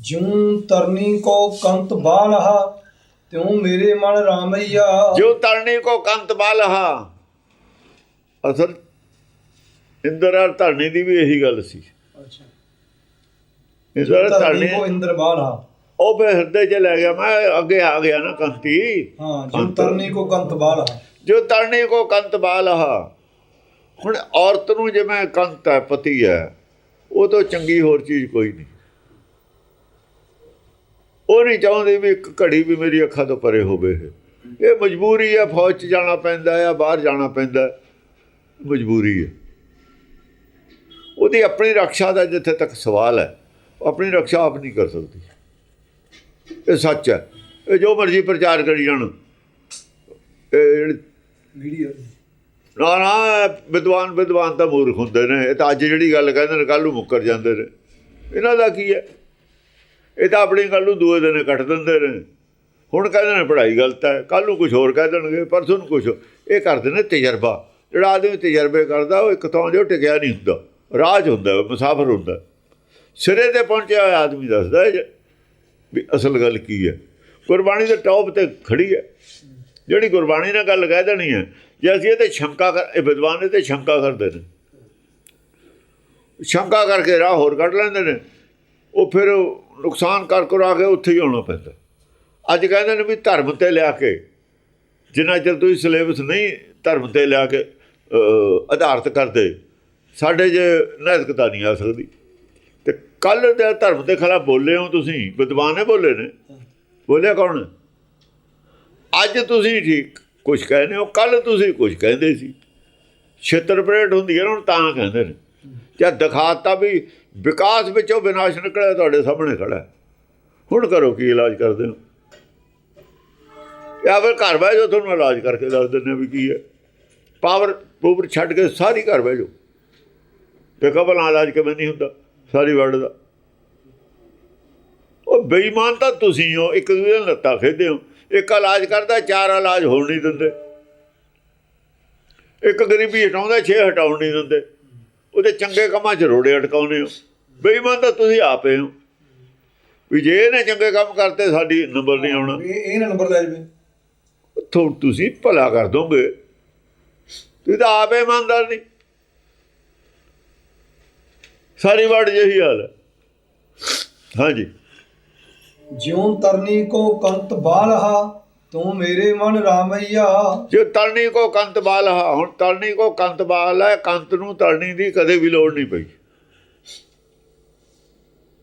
ਜਿਉ ਤਰਨੀ ਕੋ ਕੰਤ ਬਾਲਹਾ ਤਿਉ ਮੇਰੇ ਮਨ ਰਾਮਈਆ। ਜੋ ਤਰਣੀ ਕੋ ਕੰਤ ਬਾਲਹਾ। ਅਸਲ ਇੰਦਰ ਔਰ ਧਰਣੀ ਦੀ ਵੀ ਇਹੀ ਗੱਲ ਸੀ। ਅੱਛਾ। ਇੰਦਰ ਤਰਨੀ ਧਰਣੀ ਕੋ ਇੰਦਰ ਬਾਲਹਾ। ਉਹ ਫਿਰ ਹਿਰਦੇ 'ਚ ਲੈ ਗਿਆ ਮੈਂ ਅੱਗੇ ਆ ਗਿਆ ਨਾ ਕੰਤੀ ਹਾਂ ਜਿਉ ਤਰਨੀ ਕੋ ਕੰਤ ਬਾਲਹਾ। ਜੋ ਤਰਣੀ ਕੋ ਕੰਤ ਬਾਲਹਾ। ਹੁਣ ਔਰਤ ਨੂੰ ਜਿਵੇਂ ਕੰਤ ਹੈ ਪਤੀ ਹੈ ਉਹ ਤੋਂ ਚੰਗੀ ਹੋਰ ਚੀਜ਼ ਕੋਈ ਨਹੀਂ। ਉਹ ਨਹੀਂ ਚਾਹੁੰਦੀ ਵੀ ਇੱਕ ਘੜੀ ਵੀ ਮੇਰੀ ਅੱਖਾਂ ਤੋਂ ਪਰੇ ਹੋਵੇ ਇਹ। ਮਜਬੂਰੀ ਹੈ ਫੌਜ 'ਚ ਜਾਣਾ ਪੈਂਦਾ ਹੈ ਬਾਹਰ ਜਾਣਾ ਪੈਂਦਾ। ਮਜਬੂਰੀ ਹੈ ਉਹਦੀ ਆਪਣੀ ਰੱਖਿਆ ਦਾ ਜਿੱਥੇ ਤੱਕ ਸਵਾਲ ਹੈ ਆਪਣੀ ਰੱਖਿਆ ਆਪ ਨਹੀਂ ਕਰ ਸਕਦੀ। ਇਹ ਸੱਚ ਹੈ। ਇਹ ਜੋ ਮਰਜ਼ੀ ਪ੍ਰਚਾਰ ਕਰੀ ਜਾਣ। ਇਹ ਵੀਡੀਓ ਨਾ ਨਾ ਵਿਦਵਾਨ ਵਿਦਵਾਨ ਤਾਂ ਮੂਰਖ ਹੁੰਦੇ ਨੇ। ਇਹ ਤਾਂ ਅੱਜ ਜਿਹੜੀ ਗੱਲ ਕਹਿੰਦੇ ਨੇ ਕੱਲ ਨੂੰ ਮੁੱਕਰ ਜਾਂਦੇ ਨੇ। ਇਹਨਾਂ ਦਾ ਕੀ ਹੈ? ਇਹ ਤਾਂ ਆਪਣੀ ਗੱਲ ਨੂੰ ਦੂਏ ਦਿਨ ਕੱਟ ਦਿੰਦੇ ਨੇ। ਹੁਣ ਕਹਿੰਦੇ ਨੇ ਪੜ੍ਹਾਈ ਗਲਤ ਹੈ ਕੱਲ ਨੂੰ ਕੁਝ ਹੋਰ ਕਹਿ ਦੇਣਗੇ, ਪਰਸੋਂ ਨੂੰ ਕੁਝ ਇਹ ਕਰਦੇ ਨੇ ਤਜਰਬਾ। ਜਿਹੜਾ ਆਦਮੀ ਤਜਰਬੇ ਕਰਦਾ, ਉਹ ਇੱਕ ਥਾਂ ਜੋ ਟਿਕਿਆ ਨਹੀਂ ਹੁੰਦਾ। ਰਾਜ ਹੁੰਦਾ, ਮੁਸਾਫਰ ਹੁੰਦਾ। ਸਿਰੇ ਤੇ ਪਹੁੰਚਿਆ ਹੋਇਆ ਆਦਮੀ ਦੱਸਦਾ ਹੈ ਵੀ ਅਸਲ ਗੱਲ ਕੀ ਹੈ। ਗੁਰਬਾਣੀ ਦੇ ਟੌਪ ਤੇ ਖੜੀ ਹੈ। ਜਿਹੜੀ ਗੁਰਬਾਣੀ ਨਾਲ ਗੱਲ ਕਹਿ ਦੇਣੀ ਹੈ, ਜੇ ਅਸੀਂ ਇਹ ਤੇ ਸ਼ੰਕਾ ਕਰ, ਇਹ ਵਿਦਵਾਨ ਇਹ ਤੇ ਸ਼ੰਕਾ ਕਰਦੇ ਨੇ। ਸ਼ੰਕਾ ਕਰਕੇ ਰਾਹ ਹੋਰ ਕੱਢ ਲੈਂਦੇ ਨੇ। ਉਹ ਫਿਰ ਨੁਕਸਾਨ ਕਰ ਕਰਾ ਕੇ ਉੱਥੇ ਹੀ ਆਉਣਾ ਪੈਂਦਾ। ਅੱਜ ਕਹਿੰਦੇ ਨੇ ਵੀ ਧਰਮ ਤੇ ਲਿਆ ਕੇ, ਜਿੰਨਾ ਚਿਰ ਤੁਸੀਂ ਸਿਲੇਬਸ ਨਹੀਂ ਧਰਮ ਤੇ ਲਿਆ ਕੇ ਆਧਾਰਿਤ ਕਰਦੇ, ਸਾਡੇ 'ਚ ਨੈਤਿਕਤਾ ਨਹੀਂ ਆ ਸਕਦੀ। ਤੇ ਕੱਲ ਦੇ ਧਰਮ ਦੇ ਖਿਲਾਫ ਬੋਲੇ ਹੋ ਤੁਸੀਂ, ਵਿਦਵਾਨ ਨੇ ਬੋਲੇ ਨੇ। ਬੋਲਿਆ ਕੌਣ? ਅੱਜ ਤੁਸੀਂ ਠੀਕ ਕੁਝ ਕਹਿੰਦੇ ਹੋ ਕੱਲ ਤੁਸੀਂ ਕੁਝ ਕਹਿੰਦੇ ਸੀ। ਛੇਤਰ ਪਰੇਡ ਹੁੰਦੀ ਹੈ ਨਾ, ਹੁਣ ਤਾਂ ਕਹਿੰਦੇ ਨੇ। ਜਾਂ ਦਿਖਾਤਾ ਵੀ ਵਿਕਾਸ ਵਿੱਚੋਂ ਵਿਨਾਸ਼ ਨਿਕਲਿਆ ਤੁਹਾਡੇ ਸਾਹਮਣੇ ਖੜਾ ਹੁਣ ਕਰੋ ਕੀ ਇਲਾਜ ਕਰਦੇ ਹੋ? ਜਾਂ ਫਿਰ ਘਰ ਬਹਿ ਜਾਓ, ਤੁਹਾਨੂੰ ਇਲਾਜ ਕਰਕੇ ਦੱਸ ਦਿੰਦੇ ਹਾਂ ਵੀ ਕੀ ਹੈ। ਪਾਵਰ ਪੂਵਰ ਛੱਡ ਕੇ ਸਾਰੀ ਘਰ ਬਹਿ ਜਾਓ। ਤੇ ਕਬਲ ਇਲਾਜ ਕਿਵੇਂ ਨਹੀਂ ਹੁੰਦਾ, ਸਾਰੀ ਵਰਡ ਦਾ। ਉਹ ਬੇਈਮਾਨ ਤਾਂ ਤੁਸੀਂ ਹੋ, ਇੱਕ ਦੂਜੇ ਨਾਲ ਲੱਤਾਂ ਖੇਦੇ ਹੋ। ਇੱਕ ਇਲਾਜ ਕਰਦਾ, ਚਾਰ ਇਲਾਜ ਹੋਣ ਨਹੀਂ ਦਿੰਦੇ। ਇੱਕ ਗਰੀਬੀ ਹਟਾਉਂਦਾ, ਛੇ ਹਟਾਉਣ ਨਹੀਂ ਦਿੰਦੇ। ਉਹਦੇ ਚੰਗੇ ਕੰਮਾਂ 'ਚ ਰੋੜੇ ਅਟਕਾਉਂਦੇ ਹੋ। ਬੇਈਮਾਨ ਤਾਂ ਤੁਸੀਂ ਆਪੇ ਹੋ। ਵੀ ਜੇ ਇਹਨੇ ਚੰਗੇ ਕੰਮ ਕਰਤੇ ਸਾਡੀ ਨੰਬਰ ਨਹੀਂ ਆਉਣਾ। ਇਹ ਨਾ ਨੰਬਰ ਲੈ ਜਵੇ। ਥੋ ਤੁਸੀਂ ਭਲਾ ਕਰ ਦੋਗੇ। ਤੁਸੀਂ ਤਾਂ ਆਪੇ ਇਮਾਨਦਾਰ ਨਹੀਂ। ਸਾਰੀ ਵੜ ਜਿਹੀ ਹਾਲ ਹੈ। ਹਾਂਜੀ। ਜਿਉ ਤਰਨੀ ਕੋ ਕੰਤ ਬਾਲਹਾ ਤੂੰ ਮੇਰੇ ਮਨ ਰਾਮਈਆ। ਜੇ ਤਲਣੀ ਕੋ ਕੰਤ ਬਾਲ ਹਾ, ਹੁਣ ਤਲਣੀ ਕੋ ਕੰਤ ਬਾਲ ਹੈ, ਕੰਤ ਨੂੰ ਤਲਣੀ ਦੀ ਕਦੇ ਵੀ ਲੋੜ ਨਹੀਂ ਪਈ।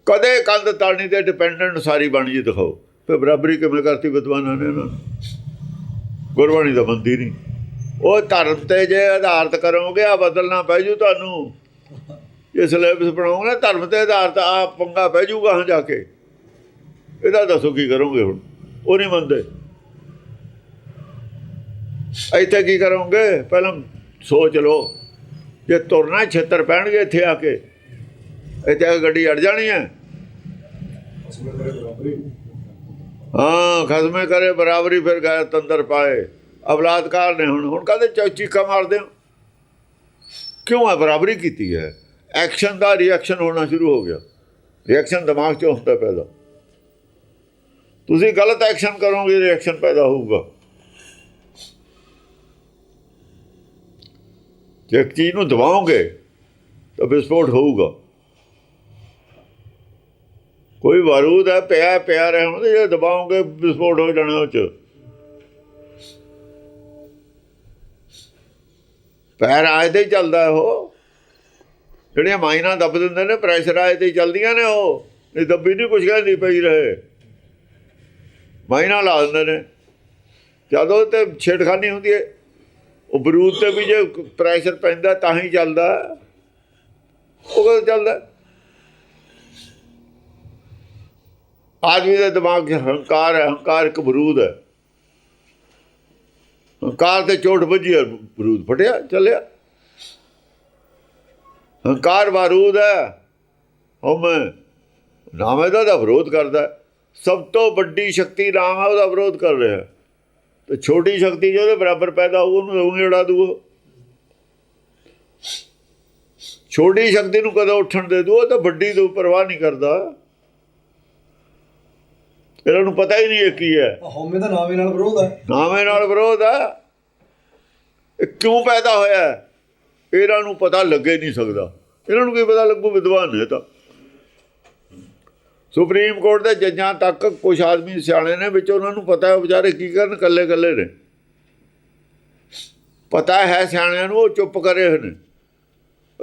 ਕਦੇ ਕੰਤ ਤਲਣੀ ਤੇ ਡਿਪੈਂਡੈਂਟ ਸਾਰੀ ਬਣ ਜੀ ਦਿਖਾਓ। ਤੇ ਬਰਾਬਰੀ ਕਿਵੇਂ ਕਰਤੀ ਵਿਦਵਾਨਾਂ ਨੇ ਇਹਨਾਂ ਨੇ? ਗੁਰਬਾਣੀ ਦਾ ਬੰਦੀ ਨਹੀਂ। ਉਹ ਧਰਮ ਤੇ ਜੇ ਆਧਾਰਤ ਕਰੋਗੇ ਆ ਬਦਲਣਾ ਪੈ ਜੂ ਤੁਹਾਨੂੰ। ਇਹ ਸਿਲੇਬਸ ਬਣਾਓਗੇ ਨਾ ਧਰਮ ਤੇ ਆਧਾਰਤ ਆ ਪੰਗਾ ਪੈ ਜੂਗਾ ਹਾਂ ਜਾ ਕੇ। ਇਹਦਾ ਦੱਸੋ ਕੀ ਕਰੋਗੇ ਹੁਣ? ਉਹ ਨਹੀਂ ਮੰਨਦੇ। ਇੱਥੇ ਕੀ ਕਰੋਗੇ? ਪਹਿਲਾਂ ਸੋਚ ਲਓ। ਜੇ ਤੁਰਨਾ ਛੇਤਰ ਪੈਣਗੇ ਇੱਥੇ ਆ ਕੇ। ਇੱਥੇ ਆ ਕੇ ਗੱਡੀ ਅੜ ਜਾਣੀ ਹੈ। ਹਾਂ, ਖਸਮੇ ਕਰੇ, ਬਰਾਬਰੀ ਫਿਰ ਗਏ ਤੰਦਰ ਪਾਏ। ਅਬਲਾਦਕਾਰ ਨੇ ਹੁਣ ਹੁਣ ਕਹਿੰਦੇ ਚੌ ਮਾਰਦੇ ਹੋ? ਕਿਉਂ ਹੈ ਬਰਾਬਰੀ ਕੀਤੀ ਹੈ? ਐਕਸ਼ਨ ਦਾ ਰਿਐਕਸ਼ਨ ਹੋਣਾ ਸ਼ੁਰੂ ਹੋ ਗਿਆ। ਰਿਐਕਸ਼ਨ ਦਿਮਾਗ 'ਚ ਹੁੰਦਾ ਪੈਦਾ। ਤੁਸੀਂ ਗਲਤ ਐਕਸ਼ਨ ਕਰੋਗੇ ਰਿਐਕਸ਼ਨ ਪੈਦਾ ਹੋਊਗਾ। ਜੇ ਇੱਕ ਚੀਜ਼ ਨੂੰ ਦਬਾਓਗੇ, ਤਾਂ ਵਿਸਫੋਟ ਹੋਊਗਾ। ਕੋਈ ਬਾਰੂਦ ਹੈ, ਪਿਆ ਪਿਆ ਰਹਿਣ ਤੇ ਜੇ ਦਬਾਓਗੇ ਵਿਸਫੋਟ ਹੋ ਜਾਣਾ ਉਹ ਚ। ਪੈਰ ਆਏ ਤੇ ਚੱਲਦਾ ਉਹ। ਜਿਹੜੀਆਂ ਮਾਈਨਾਂ ਦੱਬ ਦਿੰਦੇ ਨੇ ਪ੍ਰੈਸ਼ਰ ਆਏ ਤੇ ਹੀ ਚੱਲਦੀਆਂ ਨੇ ਉਹ। ਨਹੀਂ ਦੱਬੀ ਨਹੀਂ ਕੁਝ ਕਹਿੰਦੀ ਪਈ ਰਹੇ। ਮਾਈਨਾਂ ਲਾ ਦਿੰਦੇ ਨੇ। ਜਦੋਂ ਤੇ ਛੇੜਖਾਨੀ ਹੁੰਦੀ ਹੈ। ਉਹ ਬਰੂਦ ਤੇ ਵੀ ਜੇ ਪ੍ਰੈਸ਼ਰ ਪੈਂਦਾ ਤਾਂ ਹੀ ਚੱਲਦਾ। ਉਹ ਕਦੋਂ ਚੱਲਦਾ? ਆਦਮੀ ਦੇ ਦਿਮਾਗ 'ਚ ਹੰਕਾਰ ਹੈ, ਹੰਕਾਰ ਇੱਕ ਬਰੂਦ ਹੈ। ਹੰਕਾਰ ਤੇ ਚੋਟ ਵੱਜੀ ਬਰੂਦ ਫਟਿਆ, ਚੱਲਿਆ। ਹੰਕਾਰ ਬਾਰੂਦ ਹੈ। ਹਉਮੈ ਨਾਮ ਇਹਦਾ ਦਾ ਵਿਰੋਧ ਕਰਦਾ। ਸਭ ਤੋਂ ਵੱਡੀ ਸ਼ਕਤੀ ਨਾਮ ਹੈ, ਉਹਦਾ ਵਿਰੋਧ ਕਰ ਰਿਹਾ। ਤੇ ਛੋਟੀ ਸ਼ਕਤੀ ਜਿਹਦੇ ਬਰਾਬਰ ਪੈਦਾ ਹੋਊ ਉਹਨੂੰ ਉਂਗਲੀ ਉਡਾ ਦੂਓ ਛੋਟੀ ਸ਼ਕਤੀ ਨੂੰ ਕਦੋਂ ਉੱਠਣ ਦੇ ਦੂ ਉਹ ਤਾਂ ਵੱਡੀ ਤੋਂ ਪਰਵਾਹ ਨਹੀਂ ਕਰਦਾ। ਇਹਨਾਂ ਨੂੰ ਪਤਾ ਹੀ ਨਹੀਂ ਇਹ ਕੀ ਹੈ। ਹਉਮੈ ਦਾ ਨਾਵੇਂ ਨਾਲ ਵਿਰੋਧ ਹੈ। ਨਾਵੇਂ ਨਾਲ ਵਿਰੋਧ ਆ ਇਹ ਕਿਉਂ ਪੈਦਾ ਹੋਇਆ ਹੈ? ਇਹਨਾਂ ਨੂੰ ਪਤਾ ਲੱਗੇ ਨਹੀਂ ਸਕਦਾ। ਇਹਨਾਂ ਨੂੰ ਕੀ ਪਤਾ ਲੱਗੂ ਵਿਦਵਾਨ ਨੇ ਤਾਂ। ਸੁਪਰੀਮ ਕੋਰਟ ਦੇ ਜੱਜਾਂ ਤੱਕ ਕੁਝ ਆਦਮੀ ਸਿਆਣੇ ਨੇ ਵਿੱਚ ਉਹਨਾਂ ਨੂੰ ਪਤਾ ਹੈ ਵਿਚਾਰੇ ਕੀ ਕਰਨ ਕੱਲੇ ਕੱਲੇ ਨੇ। ਪਤਾ ਹੈ ਸਿਆਣਿਆਂ ਨੂੰ, ਉਹ ਚੁੱਪ ਕਰੇ ਹੋਏ ਨੇ।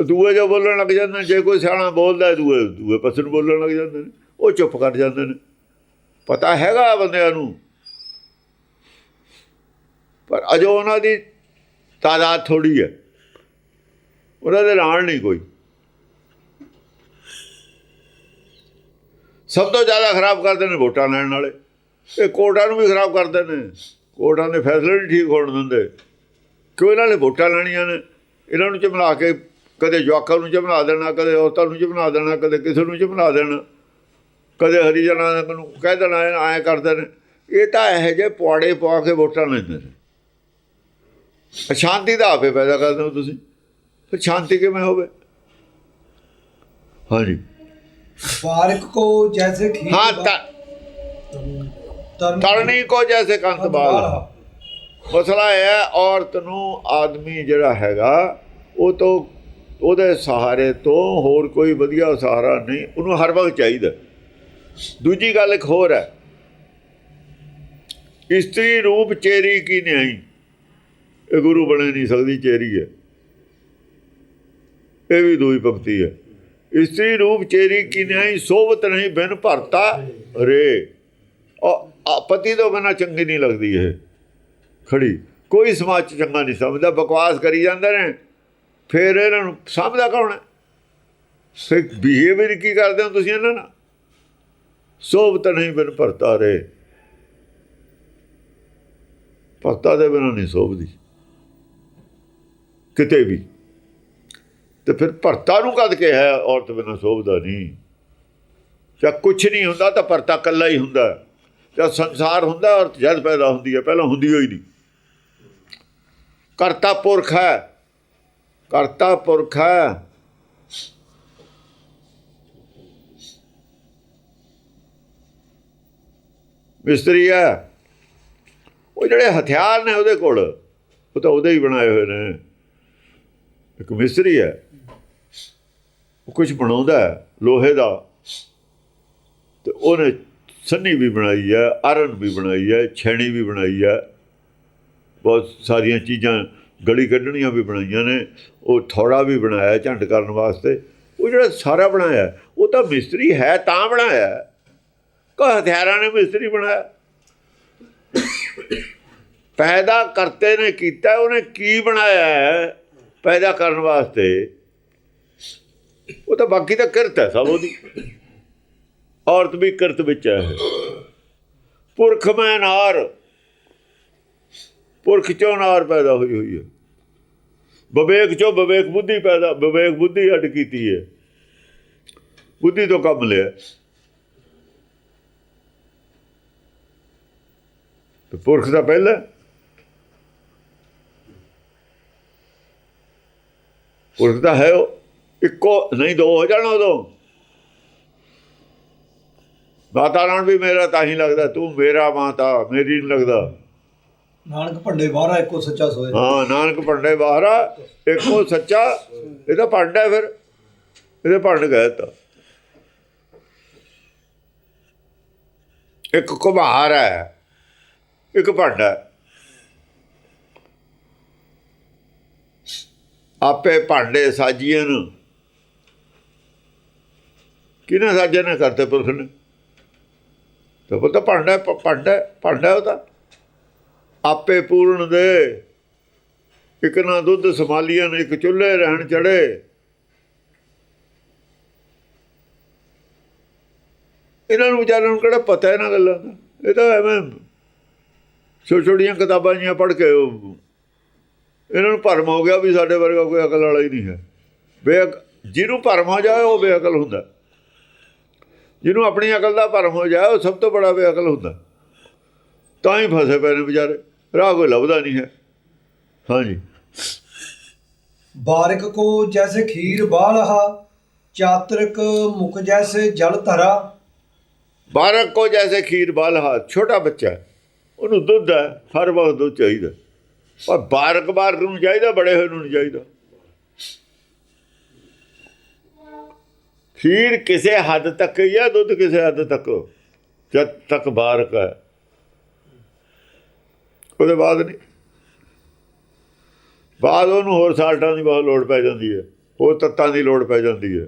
ਦੂਏ ਜੋ ਬੋਲਣ ਲੱਗ ਜਾਂਦੇ ਨੇ, ਜੇ ਕੋਈ ਸਿਆਣਾ ਬੋਲਦਾ ਦੂਏ ਦੂਏ ਪਾਸੇ ਨੂੰ ਬੋਲਣ ਲੱਗ ਜਾਂਦੇ ਨੇ, ਉਹ ਚੁੱਪ ਕਰ ਜਾਂਦੇ ਨੇ। ਪਤਾ ਹੈਗਾ ਬੰਦਿਆਂ ਨੂੰ। ਪਰ ਅਜੋ ਉਹਨਾਂ ਦੀ ਤਾਦਾਦ ਥੋੜੀ ਹੈ। ਉਹਨਾਂ ਦੇ ਨਾਲ ਨਹੀਂ ਕੋਈ। ਸਭ ਤੋਂ ਜ਼ਿਆਦਾ ਖਰਾਬ ਕਰਦੇ ਨੇ ਵੋਟਾਂ ਲੈਣ ਵਾਲੇ। ਇਹ ਕੋਰਟਾਂ ਨੂੰ ਵੀ ਖਰਾਬ ਕਰਦੇ ਨੇ। ਕੋਰਟਾਂ ਦੇ ਫੈਸਲੇ ਨਹੀਂ ਠੀਕ ਹੋਣ ਦਿੰਦੇ। ਕਿਉਂ ਇਹਨਾਂ ਨੇ ਵੋਟਾਂ ਲੈਣੀਆਂ ਨੇ? ਇਹਨਾਂ ਨੂੰ ਚਮਲਾ ਕੇ ਕਦੇ ਜਵਾਕਾਂ ਨੂੰ ਚਮਲਾ ਦੇਣਾ, ਕਦੇ ਔਰਤਾਂ ਨੂੰ ਚਮਲਾ ਦੇਣਾ, ਕਦੇ ਕਿਸੇ ਨੂੰ ਚਮਲਾ ਦੇਣਾ। ਕਦੇ ਹਰੀਜਨਾਂ ਨੇ ਨੂੰ ਕਹਿ ਦੇਣਾ ਐਂ ਕਰਦੇ ਨੇ। ਇਹ ਤਾਂ ਇਹੋ ਜਿਹੇ ਪੁਆੜੇ ਪਾ ਕੇ ਵੋਟਾਂ ਲੈਂਦੇ ਨੇ। ਅਸ਼ਾਂਤੀ ਦਾ ਆਪੇ ਪੈਦਾ ਕਰਦੇ ਹੋ ਤੁਸੀਂ। ਫਿਰ ਸ਼ਾਂਤੀ ਕਿਵੇਂ ਹੋਵੇ? ਹਾਂਜੀ। ਜੈਸੇ ਖੀਰ ਹਾਂ ਬਾ- ਤ- ਤਰਨ- ਕੋ ਜੈਸੇ ਕੰਤ ਬਾਲ। ਮਸਲਾ ਹੈ ਔਰਤ ਨੂੰ ਆਦਮੀ ਜਿਹੜਾ ਹੈਗਾ ਉਹ ਤੋਂ ਉਹਦੇ ਸਹਾਰੇ ਤੋਂ ਹੋਰ ਕੋਈ ਵਧੀਆ ਸਹਾਰਾ ਨਹੀਂ ਉਹਨੂੰ ਹਰ ਵਕਤ ਚਾਹੀਦਾ। ਦੂਜੀ ਗੱਲ ਇੱਕ ਹੋਰ ਹੈ। ਇਸਤਰੀ ਰੂਪ ਚੇਰੀ ਕੀ ਨਹੀਂ ਇਹ ਗੁਰੂ ਬਣੇ ਨਹੀਂ ਸਕਦੀ ਚੇਰੀ ਹੈ। ਇਹ ਵੀ ਦੂਈ ਭਗਤੀ ਹੈ। ਇਸਤਰੀ ਰੂਪ ਚੇਰੀ ਕੀ ਨਹੀਂ ਸੋਭਤ ਨਹੀਂ, ਬਿਨ ਭਰਤਾ ਰੇ। ਉਹ ਆ, ਪਤੀ ਤੋਂ ਬਿਨਾਂ ਚੰਗੀ ਨਹੀਂ ਲੱਗਦੀ ਇਹ। ਖੜੀ। ਕੋਈ ਸਮਾਜ ਚ ਚੰਗਾ ਨਹੀਂ ਸਮਝਦਾ, ਬਕਵਾਸ ਕਰੀ ਜਾਂਦੇ ਨੇ। ਫਿਰ ਇਹਨਾਂ ਨੂੰ ਸਮਝਦਾ ਕੌਣ ਹੈ? ਫਿਰ ਬਿਹੇਵੀਅਰ ਕੀ ਕਰਦੇ ਹੋ ਤੁਸੀਂ ਇਹਨਾਂ ਨਾਲ? ਸੋਭਤ ਨਹੀਂ, ਬਿਨ ਭਰਤਾ ਰੇ। ਭਰਤਾ ਦੇ ਬਿਨਾਂ ਨਹੀਂ ਸੋਭਦੀ। ਕਿਤੇ ਵੀ। ਤੇ ਫਿਰ ਭਰਤਾ ਨੂੰ ਕਦ ਕੇ ਹੈ, ਔਰਤ ਬਿਨਾਂ ਸੋਭਦਾ ਨਹੀਂ। ਜਾਂ ਕੁਝ ਨਹੀਂ ਹੁੰਦਾ ਤਾਂ ਭਰਤਾ ਕੱਲਾ ਹੀ ਹੁੰਦਾ ਜਾਂ ਸੰਸਾਰ ਹੁੰਦਾ, ਔਰਤ ਜਦ ਪੈਦਾ ਹੁੰਦੀ ਹੈ, ਪਹਿਲਾਂ ਹੁੰਦੀ ਹੋਈ ਨਹੀਂ। ਕਰਤਾ ਪੁਰਖ ਹੈ। ਕਰਤਾ ਪੁਰਖ ਹੈ। ਮਿਸਤਰੀ ਹੈ। ਉਹ ਜਿਹੜੇ ਹਥਿਆਰ ਨੇ ਉਹਦੇ ਕੋਲ, ਉਹ ਤਾਂ ਉਹਦੇ ਹੀ ਬਣਾਏ ਹੋਏ ਨੇ। ਇੱਕ ਮਿਸਤਰੀ ਹੈ। ਕੁਝ ਬਣਾਉਂਦਾ ਲੋਹੇ ਦਾ। ਤੇ ਉਹਨੇ ਸੰਨੀ ਵੀ ਬਣਾਈ ਹੈ ਅਰਨ ਵੀ ਬਣਾਈ ਹੈ, ਛੈਣੀ ਵੀ ਬਣਾਈ ਹੈ। ਬਹੁਤ ਸਾਰੀਆਂ ਚੀਜ਼ਾਂ ਗਲੀ ਕੱਢਣੀਆਂ ਵੀ ਬਣਾਈਆਂ ਨੇ, ਉਹ ਥੋੜਾ ਵੀ ਬਣਾਇਆ ਝੰਡ ਕਰਨ ਵਾਸਤੇ। ਉਹ ਜਿਹੜਾ ਸਾਰਾ ਬਣਾਇਆ, ਉਹ ਤਾਂ ਮਿਸਤਰੀ ਹੈ ਤਾਂ ਬਣਾਇਆ। ਕੋ ਹਥਿਆਰਾਂ ਨੇ ਮਿਸਤਰੀ ਬਣਾਇਆ। ਪੈਦਾ ਕਰਤੇ ਨੇ ਕੀਤਾ, ਉਹਨੇ ਕੀ ਬਣਾਇਆ ਹੈ ਪੈਦਾ ਕਰਨ ਵਾਸਤੇ? ਉਹ ਤਾਂ ਬਾਕੀ ਤਾਂ ਕਿਰਤ ਹੈ ਸਭ ਉਹਦੀ। ਔਰਤ ਵੀ ਕਿਰਤ ਵਿੱਚ ਹੈ। ਪੁਰਖ ਮੈਂ ਨਾਰ ਪੁਰਖ ਚੋਂ ਨਾਰ ਪੈਦਾ ਹੋਈ ਹੋਈ ਹੈ। ਵਿਵੇਕ ਚੋਂ ਵਿਵੇਕ ਬੁੱਧੀ ਪੈਦਾ, ਵਿਵੇਕ ਬੁੱਧੀ ਹਟ ਕੀਤੀ ਹੈ। ਬੁੱਧੀ ਤੋਂ ਕੰਮ ਲਿਆ। ਤੇ ਪੁਰਖ ਦਾ ਪਹਿਲਾ ਪੁਰਖ ਦਾ ਹੈ ਉਹ। ਇੱਕੋ ਨਹੀਂ ਦੋ ਹੋ ਜਾਣਾ ਉਦੋਂ। ਨਾਲ ਵੀ ਮੇਰਾ ਤਾਂ ਹੀ ਲੱਗਦਾ ਤੂੰ ਮੇਰਾ ਮਾਤਾ ਮੇਰੀ ਨਹੀਂ ਲੱਗਦਾ। ਨਾਨਕ ਭੰਡੇ ਬਾਹਰਾ ਇੱਕੋ ਸੱਚਾ ਸੋਏ। ਹਾਂ ਨਾਨਕ ਪੰਡੇ ਬਾਹਰਾ ਇੱਕੋ ਸੱਚਾ ਇਹ ਤਾਂ ਹੈ ਫਿਰ। ਇਹਦੇ ਪੰਡ ਗਏ ਤਾਂ ਇੱਕ ਕੁਮਾਰ ਹੈ ਇੱਕ ਹੈ। ਆਪੇ ਭਾਂਡੇ ਸਾਜੀਆਂ ਨੂੰ। ਕਿਹਨੇ ਸਾਜੇ ਨੇ ਕਰਤੇ ਪੁਰਖ ਨੇ? ਤਾਂ ਪਤਾ ਭਾਂਡਾ ਭਾਂਡਾ ਭਾਂਡਾ ਉਹਦਾ ਆਪੇ ਪੂਰਨ ਦੇ। ਇੱਕ ਨਾ ਦੁੱਧ ਸੰਭਾਲੀਆਂ ਨੇ, ਇੱਕ ਚੁੱਲ੍ਹੇ ਰਹਿਣ ਚੜੇ। ਇਹਨਾਂ ਨੂੰ ਵਿਚਾਰਿਆਂ ਨੂੰ ਕਿਹੜਾ ਪਤਾ ਇਹਨਾਂ ਗੱਲਾਂ ਦਾ? ਇਹ ਤਾਂ ਐਵੇਂ ਛੋਟੀਆਂ ਛੋਟੀਆਂ ਕਿਤਾਬਾਂ ਜੀਆਂ ਪੜ੍ਹ ਕੇ ਉਹ ਇਹਨਾਂ ਨੂੰ ਭਰਮ ਹੋ ਗਿਆ ਵੀ ਸਾਡੇ ਵਰਗਾ ਕੋਈ ਅਕਲ ਵਾਲਾ ਹੀ ਨਹੀਂ ਹੈ। ਬੇਅਕ ਜਿਹਨੂੰ ਭਰਮ ਹੋ ਜਾਏ, ਉਹ ਬੇਅਕਲ ਹੁੰਦਾ। ਜਿਹਨੂੰ ਆਪਣੀ ਅਕਲ ਦਾ ਭਰਮ ਹੋ ਜਾਏ ਉਹ ਸਭ ਤੋਂ ਬੜਾ ਬੇਅਕਲ ਹੁੰਦਾ। ਤਾਂ ਹੀ ਫਸੇ ਪਏ ਨੇ ਵਿਚਾਰੇ। ਰਾਹ ਕੋਈ ਲੱਭਦਾ ਨਹੀਂ ਹੈ। ਹਾਂਜੀ। ਬਾਰਿਕ ਕੋ ਜੈਸੇ ਖੀਰ ਬਾਲਹਾ ਚਾਤਰਿਕ ਮੁਖ ਜੈਸੇ ਜਲ ਧਰਾ। ਬਾਰਕ ਕੋ ਜੈਸੇ ਖੀਰ ਬਾਲਹਾ ਛੋਟਾ ਬੱਚਾ ਉਹਨੂੰ ਦੁੱਧ ਹੈ ਹਰ ਵਕਤ ਦੁੱਧ ਚਾਹੀਦਾ। ਪਰ ਬਾਰਕ ਬਾਰਕ ਨੂੰ ਚਾਹੀਦਾ ਬੜੇ ਹੋਏ ਨੂੰ ਨਹੀਂ ਚਾਹੀਦਾ। ਖੀਰ ਕਿਸੇ ਹੱਦ ਤੱਕ ਹੀ ਜਾਂ ਦੁੱਧ ਕਿਸੇ ਹੱਦ ਤੱਕ? ਜਦ ਤੱਕ ਬਾਰਕ ਹੈ। ਉਹਦੇ ਬਾਅਦ ਨਹੀਂ। ਬਾਅਦ ਉਹਨੂੰ ਹੋਰ ਸਾਲਟਾਂ ਦੀ ਬਹੁਤ ਲੋੜ ਪੈ ਜਾਂਦੀ ਹੈ। ਉਹ ਤੱਤਾਂ ਦੀ ਲੋੜ ਪੈ ਜਾਂਦੀ ਹੈ।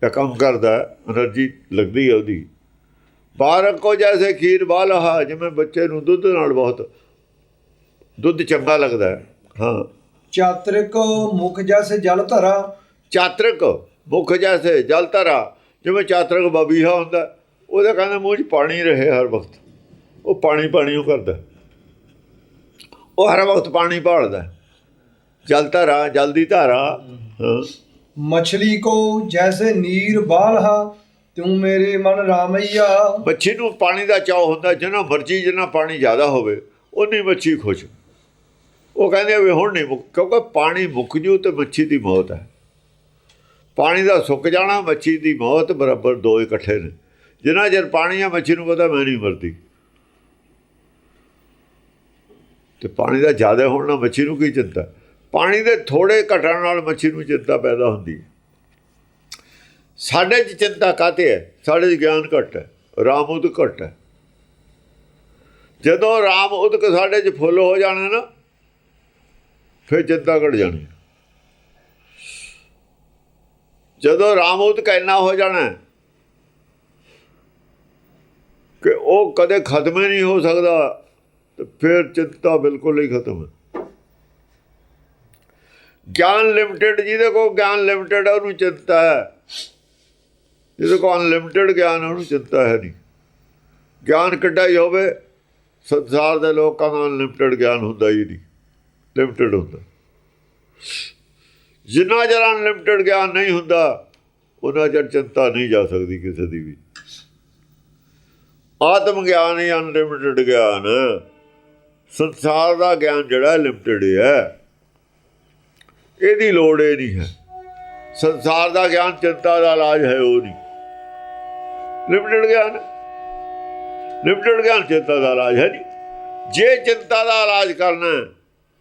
ਤਾਂ ਕੰਮ ਕਰਦਾ એનર્ਜੀ ਲੱਗਦੀ ਹੈ ਉਹਦੀ। ਬਾਰਕ ਕੋ ਜੈਸੇ ਖੀਰ ਵਾਲਾ ਜਿਵੇਂ ਬੱਚੇ ਨੂੰ ਦੁੱਧ ਨਾਲ ਬਹੁਤ ਦੁੱਧ ਚੰਗਾ ਲੱਗਦਾ ਹਾਂ। ਚਾਤਰਿਕ ਮੁਖ ਜਸ ਜਲ ਧਰਾ। ਚਾਤ੍ਰਿਕ ਮੁਖ ਜੈਸੇ ਜਲ ਧਰਾ ਜਿਵੇਂ ਚਾਤਰਕ ਬਬੀਹਾ ਹੁੰਦਾ ਉਹਦਾ ਕਹਿੰਦਾ ਮੂੰਹ 'ਚ ਪਾਣੀ ਰਹੇ ਹਰ ਵਕਤ। ਉਹ ਪਾਣੀ ਪਾਣੀ ਉਹ ਕਰਦਾ। ਉਹ ਹਰ ਵਕਤ ਪਾਣੀ ਭਾਲਦਾ। ਜਲ ਧਰਾ ਜਲ ਦੀ ਧਾਰਾ ਮਛਲੀ ਕੋ ਜੈਸੇ ਨੀਰ ਬਾਲਹਾ ਤੂੰ ਮੇਰੇ ਮਨ ਰਾਮਈਆ। ਮੱਛੀ ਨੂੰ ਪਾਣੀ ਦਾ ਚਾਅ ਹੁੰਦਾ ਜਿੰਨਾ ਮਰਜ਼ੀ ਜਿੰਨਾ ਪਾਣੀ ਜ਼ਿਆਦਾ ਹੋਵੇ ਉਨੀ ਮੱਛੀ ਖੁਸ਼। ਉਹ ਕਹਿੰਦੇ ਵੀ ਹੁਣ ਨਹੀਂ ਮੁੱਕ ਕਿਉਂਕਿ ਪਾਣੀ ਮੁੱਕ ਜੂ ਤੇ ਮੱਛੀ ਦੀ ਮੌਤ ਹੈ। ਪਾਣੀ ਦਾ ਸੁੱਕ ਜਾਣਾ, ਮੱਛੀ ਦੀ ਮੌਤ, ਬਰਾਬਰ ਦੋ ਇਕੱਠੇ ਨੇ। ਜਿੰਨਾ ਚਿਰ ਪਾਣੀ ਆ, ਮੱਛੀ ਨੂੰ ਪਤਾ ਮੈਂ ਨਹੀਂ ਮਰਦੀ। ਤੇ ਪਾਣੀ ਦਾ ਜ਼ਿਆਦਾ ਹੋਣ ਨਾਲ ਮੱਛੀ ਨੂੰ ਕੀ ਚਿੰਤਾ? ਪਾਣੀ ਦੇ ਥੋੜੇ ਘਟਣ ਨਾਲ ਮੱਛੀ ਨੂੰ ਚਿੰਤਾ ਪੈਦਾ ਹੁੰਦੀ ਹੈ। ਸਾਡੇ 'ਚ ਚਿੰਤਾ ਕਾਤੇ ਹੈ? ਸਾਡੇ 'ਚ ਗਿਆਨ ਘੱਟ ਹੈ, ਰਾਮ ਉਦ ਘੱਟ ਹੈ। ਜਦੋਂ ਰਾਮ ਉਦਕ ਸਾਡੇ 'ਚ ਫੁੱਲ ਹੋ ਜਾਣਾ ਨਾ, ਫਿਰ ਚਿੰਤਾ ਘਟ ਜਾਣੀ ਹੈ। ਜਦੋਂ ਰਾਮ ਉਦਕ ਇੰਨਾ ਹੋ ਜਾਣਾ ਕਿ ਉਹ ਕਦੇ ਖਤਮ ਹੀ ਨਹੀਂ ਹੋ ਸਕਦਾ, ਤੇ ਫਿਰ ਚਿੰਤਾ ਬਿਲਕੁਲ ਹੀ ਖਤਮ ਹੈ। ਗਿਆਨ ਲਿਮਟਿਡ, ਜਿਹਦੇ ਕੋਲ ਗਿਆਨ ਲਿਮਟਿਡ ਹੈ, ਉਹਨੂੰ ਚਿੰਤਾ ਹੈ। ਜਿਹਦੇ ਕੋਲ ਅਨਲਿਮਟਿਡ ਗਿਆਨ ਉਹਨੂੰ ਚਿੰਤਾ ਹੈ ਨਹੀਂ। ਗਿਆਨ ਕਿੱਡਾ ਹੀ ਹੋਵੇ, ਸੰਸਾਰ ਦੇ ਲੋਕਾਂ ਦਾ ਅਨਲਿਮਟਿਡ ਗਿਆਨ ਹੁੰਦਾ ਹੀ ਨਹੀਂ। ਲਿਮਟਿਡ ਹੁੰਦਾ। ਜਿੰਨਾ ਚਿਰ ਅਨਲਿਮਟਿਡ ਗਿਆਨ ਨਹੀਂ ਹੁੰਦਾ, ਉਹਨਾਂ ਚਿਰ ਚਿੰਤਾ ਨਹੀਂ ਜਾ ਸਕਦੀ ਕਿਸੇ ਦੀ ਵੀ। ਆਤਮ ਗਿਆਨ ਹੀ ਅਨਲਿਮਟਿਡ ਗਿਆਨ। ਸੰਸਾਰ ਦਾ ਗਿਆਨ ਜਿਹੜਾ ਲਿਮਟਿਡ ਹੈ, ਇਹਦੀ ਲੋੜ ਇਹ ਨਹੀਂ ਹੈ। ਸੰਸਾਰ ਦਾ ਗਿਆਨ ਚਿੰਤਾ ਦਾ ਇਲਾਜ ਹੈ, ਉਹ ਨਹੀਂ। ਲਿਮਟਿਡ ਗਿਆਨ ਲਿਮਟਿਡ ਗਿਆਨ ਚਿੰਤਾ ਦਾ ਇਲਾਜ ਹੈ ਨਹੀਂ। ਜੇ ਚਿੰਤਾ ਦਾ ਇਲਾਜ ਕਰਨਾ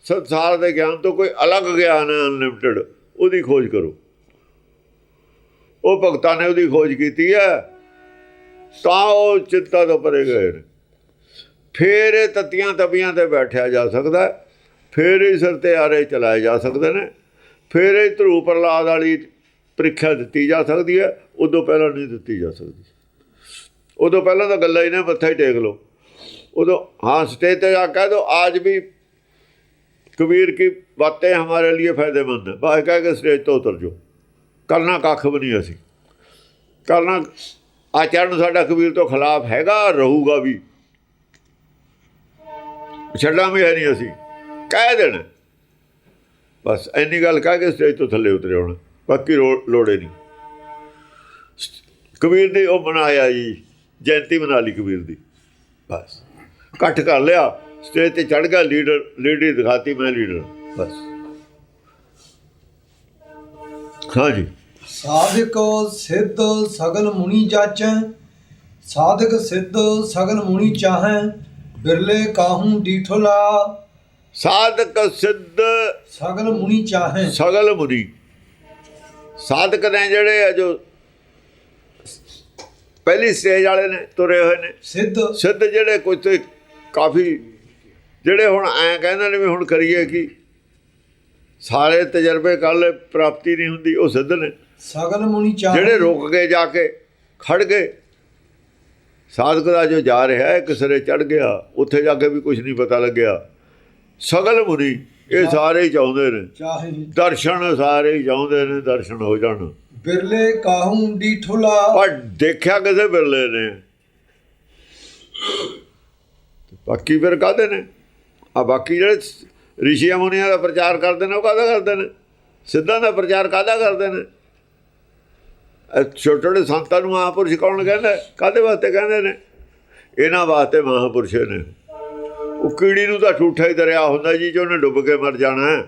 ਸੰਸਾਰ ਦੇ ਗਿਆਨ ਤੋਂ ਕੋਈ ਅਲੱਗ ਗਿਆਨ ਹੈ ਅਨਲਿਮਟਿਡ ਉਹਦੀ ਖੋਜ ਕਰੋ। ਉਹ ਭਗਤਾਂ ਨੇ ਉਹਦੀ ਖੋਜ ਕੀਤੀ ਹੈ। ਤਾਂ ਉਹ ਚਿੰਤਾ ਤੋਂ ਪਰੇ ਗਏ ਨੇ। ਫੇਰ ਇਹ ਤਤੀਆਂ ਤਬੀਆਂ ਤੇ ਬੈਠਿਆ ਜਾ ਸਕਦਾ ਫੇਰ ਇਹ ਸਿਰ ਤੇ ਆਰੇ ਚਲਾਏ ਜਾ ਸਕਦੇ ਨੇ। ਫੇਰ ਇਹ ਧਰੂ ਪ੍ਰਲਾਦ ਵਾਲੀ ਪ੍ਰੀਖਿਆ ਦਿੱਤੀ ਜਾ ਸਕਦੀ ਹੈ। ਉਦੋਂ ਪਹਿਲਾਂ ਨਹੀਂ ਦਿੱਤੀ ਜਾ ਸਕਦੀ। ਉਦੋਂ ਪਹਿਲਾਂ ਤਾਂ ਗੱਲਾਂ ਹੀ ਨੇ, ਮੱਥਾ ਹੀ ਟੇਕ ਲਓ। ਉਦੋਂ ਹਾਂ, ਸਟੇਜ ਤੇ ਜਾ ਕਹਿ ਦੋ ਆਜ ਵੀ ਕਬੀਰ ਕੀ बातें हमारे लिए फायदेमंद है बाहर कह के स्टेज ਤੋਂ ਉਤਰ ਜਾਓ ਕਰਨਾ ਕੱਖ ਵੀ ਨਹੀਂ ਅਸੀਂ ਕਰਨਾ ਆਚਰਣ ਸਾਡਾ ਕਬੀਰ ਤੋਂ ਖਿਲਾਫ ਹੈਗਾ ਰਹੂਗਾ ਵੀ ਛੱਡਾਂ ਵੀ ਹੈ ਨਹੀਂ ਅਸੀਂ ਕਹਿ ਦੇਣਾ ਬਸ ਇੰਨੀ ਗੱਲ ਕਹਿ ਕੇ ਸਟੇਜ ਤੋਂ ਥੱਲੇ ਉਤਰੇ ਹੋਣਾ ਬਾਕੀ ਰੋ- ਲੋੜੇ ਨਹੀਂ ਕਬੀਰ ਨੇ ਉਹ ਮਨਾਇਆ ਜੀ ਜਯੰਤੀ ਮਨਾ ਲਈ ਕਬੀਰ ਦੀ ਬਸ ਇਕੱਠ ਕਰ ਲਿਆ ਸਟੇਜ ਤੇ ਚੜ ਗਿਆ ਲੀਡਰ ਲੀਡਰ ਦਿਖਾਤੀ ਮੈਂ ਲੀਡਰ ਬਸ। ਹਾਂਜੀ ਸਾਧਕ ਸਿੱਧ ਸਗਲ ਮੁਨੀ ਜਾਚੈ ਸਾਧਕ ਸਿੱਧ ਸਗਲ ਮੁਨੀ ਚਾਹੈ ਬਿਰਲੇ ਕਾਹੂ ਡੀਠੋਲਾ। ਸਾਧਕ ਸਿੱਧ ਸਗਲ ਮੁਨੀ ਚਾਹੈ। ਸਗਲ ਮੁਨੀ। ਸਾਧਕ ਨੇ ਜਿਹੜੇ ਆ ਜੋ ਪਹਿਲੀ ਸਟੇਜ ਵਾਲੇ ਨੇ ਤੁਰੇ ਹੋਏ ਨੇ। ਸਿੱਧ। ਸਿੱਧ ਜਿਹੜੇ ਕੁਝ ਤੇ ਕਾਫੀ ਜਿਹੜੇ ਹੁਣ ਐਂ ਕਹਿੰਦੇ ਨੇ ਵੀ ਹੁਣ ਕਰੀਏ ਕੀ? ਸਾਰੇ ਤਜਰਬੇ ਕਰ ਲੈ ਪ੍ਰਾਪਤੀ ਨਹੀਂ ਹੁੰਦੀ ਉਹ ਸਿੱਧ ਨੇ। ਸਗਲ ਮੁਨੀ ਚਾਹੈ ਜਿਹੜੇ ਰੁਕ ਗਏ ਜਾ ਕੇ ਖੜ ਗਏ। ਸਾਧਕ ਦਾ ਜੋ ਜਾ ਰਿਹਾ ਹੈ ਕਿਸਰੇ ਚੜ ਗਿਆ ਉੱਥੇ ਜਾ ਕੇ ਵੀ ਕੁਝ ਨਹੀਂ ਪਤਾ ਲੱਗਿਆ। ਸਗਲ ਮੁਨੀ ਇਹ ਸਾਰੇ ਹੀ ਚਾਹੁੰਦੇ ਨੇ। ਦਰਸ਼ਨ ਸਾਰੇ ਹੀ ਚਾਹੁੰਦੇ ਨੇ ਦਰਸ਼ਨ ਹੋ ਜਾਣ। ਬਿਰਲੇ ਕਾਹੂ ਡੀਠੋਲਾ ਪਰ ਦੇਖਿਆ ਕਿਸੇ ਬਿਰਲੇ ਨੇ? ਬਾਕੀ ਫਿਰ ਕਾਹਦੇ ਨੇ? ਆ ਬਾਕੀ ਜਿਹੜੇ ਰਿਸ਼ੀਆਂ ਮੁਨੀਆਂ ਦਾ ਪ੍ਰਚਾਰ ਕਰਦੇ ਨੇ, ਉਹ ਕਾਹਦਾ ਕਰਦੇ ਨੇ? ਸਿੱਧਾਂ ਦਾ ਪ੍ਰਚਾਰ ਕਾਹਦਾ ਕਰਦੇ ਨੇ? ਛੋਟੇ ਛੋਟੇ ਸੰਤਾਂ ਨੂੰ ਮਹਾਂਪੁਰਸ਼ ਕੌਣ ਕਹਿੰਦਾ, ਕਾਹਦੇ ਵਾਸਤੇ ਕਹਿੰਦੇ ਨੇ? ਇਹਨਾਂ ਵਾਸਤੇ ਮਹਾਂਪੁਰਸ਼ ਨੇ। ਉਹ ਕੀੜੀ ਨੂੰ ਤਾਂ ਠੂਠਾ ਹੀ ਦਰਿਆ ਹੁੰਦਾ ਜੀ, ਜੋ ਉਹਨੇ ਡੁੱਬ ਕੇ ਮਰ ਜਾਣਾ।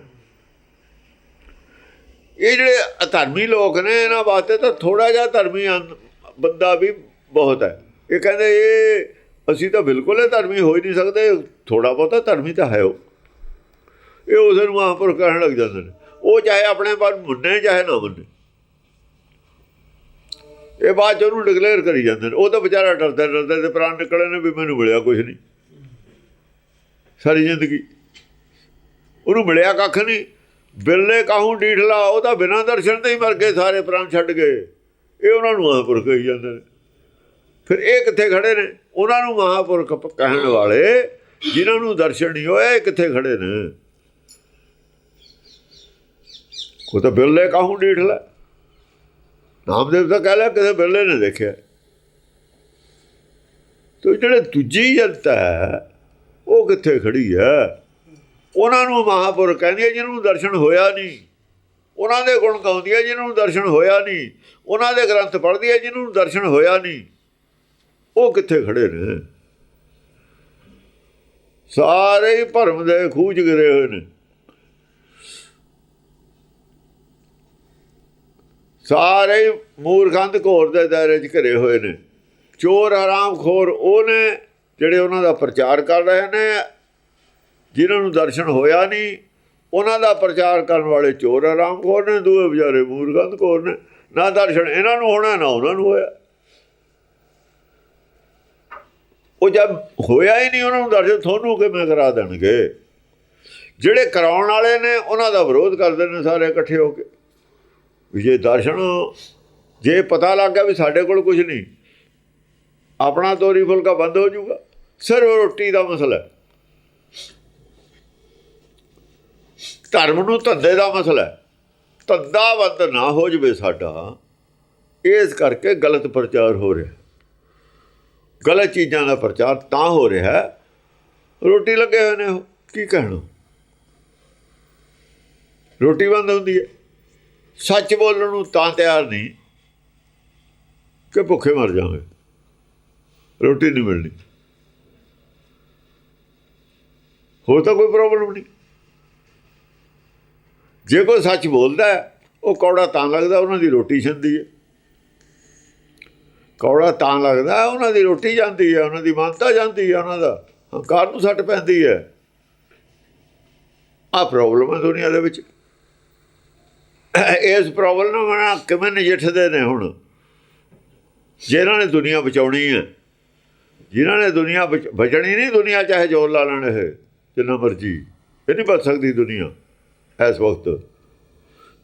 ਇਹ ਜਿਹੜੇ ਧਰਮੀ ਲੋਕ ਨੇ, ਇਹਨਾਂ ਵਾਸਤੇ ਤਾਂ ਥੋੜਾ ਜਿਹਾ ਧਰਮੀ ਅੰ- ਬੰਦਾ ਵੀ ਬਹੁਤ ਹੈ। ਇਹ ਕਹਿੰਦੇ, ਇਹ ਅਸੀਂ ਤਾਂ ਬਿਲਕੁਲ ਹੀ ਧਰਮੀ ਹੋ ਹੀ ਨਹੀਂ ਸਕਦੇ ਥੋੜਾ ਬਹੁਤਾ ਧਰਮੀ ਤਾਂ ਹੈ ਉਹ। ਇਹ ਉਸ ਨੂੰ ਮਹਾਂਪੁਰਖ ਕਹਿਣ ਲੱਗ ਜਾਂਦੇ ਨੇ। ਉਹ ਚਾਹੇ ਆਪਣੇ ਬਾਰੇ ਮੰਨੇ ਚਾਹੇ ਨਾ ਮੰਨੇ। ਇਹ ਬਾਅਦ ਚ ਉਹਨੂੰ ਡਿਕਲੇਅਰ ਕਰੀ ਜਾਂਦੇ ਨੇ। ਉਹ ਤਾਂ ਵਿਚਾਰਾ ਡਰਦਾ ਡਰਦਾ ਤੇ ਪ੍ਰਾਣ ਨਿਕਲੇ ਨੇ ਵੀ ਮੈਨੂੰ ਮਿਲਿਆ ਕੁਝ ਨਹੀਂ। ਸਾਰੀ ਜ਼ਿੰਦਗੀ। ਉਹਨੂੰ ਮਿਲਿਆ ਕੱਖ ਨਹੀਂ। ਬਿਰਲੇ ਕਾਹੂ ਡੀਠਲਾ ਉਹ ਤਾਂ ਬਿਨਾਂ ਦਰਸ਼ਨ ਤੇ ਹੀ ਮਰ ਗਏ, ਸਾਰੇ ਪ੍ਰਾਣ ਛੱਡ ਗਏ। ਇਹ ਉਹਨਾਂ ਨੂੰ ਮਹਾਂਪੁਰਖ ਕਹੀ ਜਾਂਦੇ ਨੇ। ਫਿਰ ਇਹ ਕਿੱਥੇ ਖੜੇ ਨੇ? ਉਹਨਾਂ ਨੂੰ ਮਹਾਂਪੁਰਖ ਕਹਿਣ ਵਾਲੇ, ਜਿਨ੍ਹਾਂ ਨੂੰ ਦਰਸ਼ਨ ਨਹੀਂ ਹੋਇਆ ਇਹ ਕਿੱਥੇ ਖੜੇ ਨੇ? ਉਹ ਤਾਂ ਬਿਰਲੇ ਕਾਹੂ ਡੀਠਲਾ ਨਾਮਦੇਵ ਤਾਂ ਕਹਿ ਲਿਆ ਕਿਸੇ ਬਿਰਲੇ ਨੇ ਦੇਖਿਆ। ਤੇ ਜਿਹੜੇ ਦੂਜੀ ਜਨਤਾ ਹੈ, ਉਹ ਕਿੱਥੇ ਖੜੀ ਹੈ? ਉਹਨਾਂ ਨੂੰ ਮਹਾਪੁਰਖ ਕਹਿੰਦੀ ਹੈ ਜਿਹਨਾਂ ਦਰਸ਼ਨ ਹੋਇਆ ਨਹੀਂ। ਉਹਨਾਂ ਦੇ ਗੁਣ ਗਾਉਂਦੀ ਹੈ ਜਿਹਨਾਂ ਨੂੰ ਦਰਸ਼ਨ ਹੋਇਆ ਨਹੀਂ। ਉਹਨਾਂ ਦੇ ਗ੍ਰੰਥ ਪੜ੍ਹਦੀ ਹੈ ਜਿਹਨੂੰ ਦਰਸ਼ਨ ਹੋਇਆ ਨਹੀਂ। ਉਹ ਕਿੱਥੇ ਖੜੇ ਨੇ? ਸਾਰੇ ਹੀ ਭਰਮ ਦੇ ਖੂਜ ਗਿਰੇ ਹੋਏ ਨੇ। ਸਾਰੇ ਮੂਰਖੰਦ ਘੋਰ ਦੇ ਦਾਇਰੇ 'ਚ ਘਿਰੇ ਹੋਏ ਨੇ। ਚੋਰ ਹਰਾਮਖੋਰ ਉਹ ਨੇ ਜਿਹੜੇ ਉਹਨਾਂ ਦਾ ਪ੍ਰਚਾਰ ਕਰ ਰਹੇ ਨੇ। ਜਿਨ੍ਹਾਂ ਨੂੰ ਦਰਸ਼ਨ ਹੋਇਆ ਨਹੀਂ, ਉਹਨਾਂ ਦਾ ਪ੍ਰਚਾਰ ਕਰਨ ਵਾਲੇ ਚੋਰ ਆਰਾਮਖੋਰ ਨੇ, ਦੂਏ ਵਿਚਾਰੇ ਮੂਰਖੰਦ ਘੋਰ ਨੇ। ਨਾ ਦਰਸ਼ਨ ਇਹਨਾਂ ਨੂੰ ਹੋਣਾ, ਨਾ ਉਹਨਾਂ ਨੂੰ ਹੋਇਆ। ਉਹ ਜਦ ਹੋਇਆ ਹੀ ਨਹੀਂ, ਉਹਨਾਂ ਨੂੰ ਦਰਸ਼ਨ ਤੁਹਾਨੂੰ ਕਿਵੇਂ ਕਰਾ ਦੇਣਗੇ? ਜਿਹੜੇ ਕਰਾਉਣ ਵਾਲੇ ਨੇ, ਉਹਨਾਂ ਦਾ ਵਿਰੋਧ ਕਰਦੇ ਨੇ ਸਾਰੇ ਇਕੱਠੇ ਹੋ ਕੇ। ਵੀ ਜੇ ਦਰਸ਼ਨ, ਜੇ ਪਤਾ ਲੱਗ ਗਿਆ ਵੀ ਸਾਡੇ ਕੋਲ ਕੁਝ ਨਹੀਂ, ਆਪਣਾ ਤੋਰੀ ਫੁਲਕਾ ਬੰਦ ਹੋ ਜਾਊਗਾ। ਸਿਰਫ ਰੋਟੀ ਦਾ ਮਸਲਾ ਹੈ। ਧਰਮ ਨੂੰ ਧੰਦੇ ਦਾ ਮਸਲਾ ਹੈ। ਧੰਦਾ ਬੰਦ ਨਾ ਹੋ ਜਵੇ ਸਾਡਾ, ਇਸ ਕਰਕੇ ਗਲਤ ਪ੍ਰਚਾਰ ਹੋ ਰਿਹਾ ਗਲਤ ਚੀਜ਼ਾਂ ਦਾ ਪ੍ਰਚਾਰ ਤਾਂ ਹੋ ਰਿਹਾ ਰੋਟੀ ਲੱਗੇ ਹੋਏ ਨੇ ਉਹ, ਕੀ ਕਹਿਣਾ? ਰੋਟੀ ਬੰਦ ਹੁੰਦੀ ਹੈ। ਸੱਚ ਬੋਲਣ ਨੂੰ ਤਾਂ ਤਿਆਰ ਨਹੀਂ ਕਿ ਭੁੱਖੇ ਮਰ ਜਾਵਾਂਗੇ। ਰੋਟੀ ਨਹੀਂ ਮਿਲਣੀ। ਹੋਰ ਤਾਂ ਕੋਈ ਪ੍ਰੋਬਲਮ ਨਹੀਂ। ਜੇ ਕੋਈ ਸੱਚ ਬੋਲਦਾ ਉਹ ਕੌੜਾ ਤਾਂ ਲੱਗਦਾ ਉਹਨਾਂ ਦੀ ਰੋਟੀ ਛੰਦੀ ਹੈ। ਕੌੜਾ ਤਾਂ ਲੱਗਦਾ ਉਹਨਾਂ ਦੀ ਰੋਟੀ ਜਾਂਦੀ ਹੈ, ਉਹਨਾਂ ਦੀ ਮਾਨਤਾ ਜਾਂਦੀ ਹੈ, ਉਹਨਾਂ ਦਾ ਹੰਕਾਰ ਨੂੰ ਸੱਟ ਪੈਂਦੀ ਹੈ। ਆ ਪ੍ਰੋਬਲਮ ਹੈ ਦੁਨੀਆ ਦੇ ਵਿੱਚ। ਇਸ ਪ੍ਰੋਬਲਮ ਨਾਲ ਕਿਵੇਂ ਨਜਿੱਠਦੇ ਨੇ ਹੁਣ? ਜਿਹਨਾਂ ਨੇ ਦੁਨੀਆ ਬਚਾਉਣੀ ਹੈ, ਜਿਨ੍ਹਾਂ ਨੇ ਦੁਨੀਆ ਬਚ- ਬਚਣੀ ਨਹੀਂ ਦੁਨੀਆ, ਚਾਹੇ ਜੋਰ ਲਾ ਲੈਣ ਇਹ, ਜਿੰਨਾ ਮਰਜ਼ੀ। ਇਹ ਨਹੀਂ ਬਚ ਸਕਦੀ ਦੁਨੀਆ ਇਸ ਵਕਤ।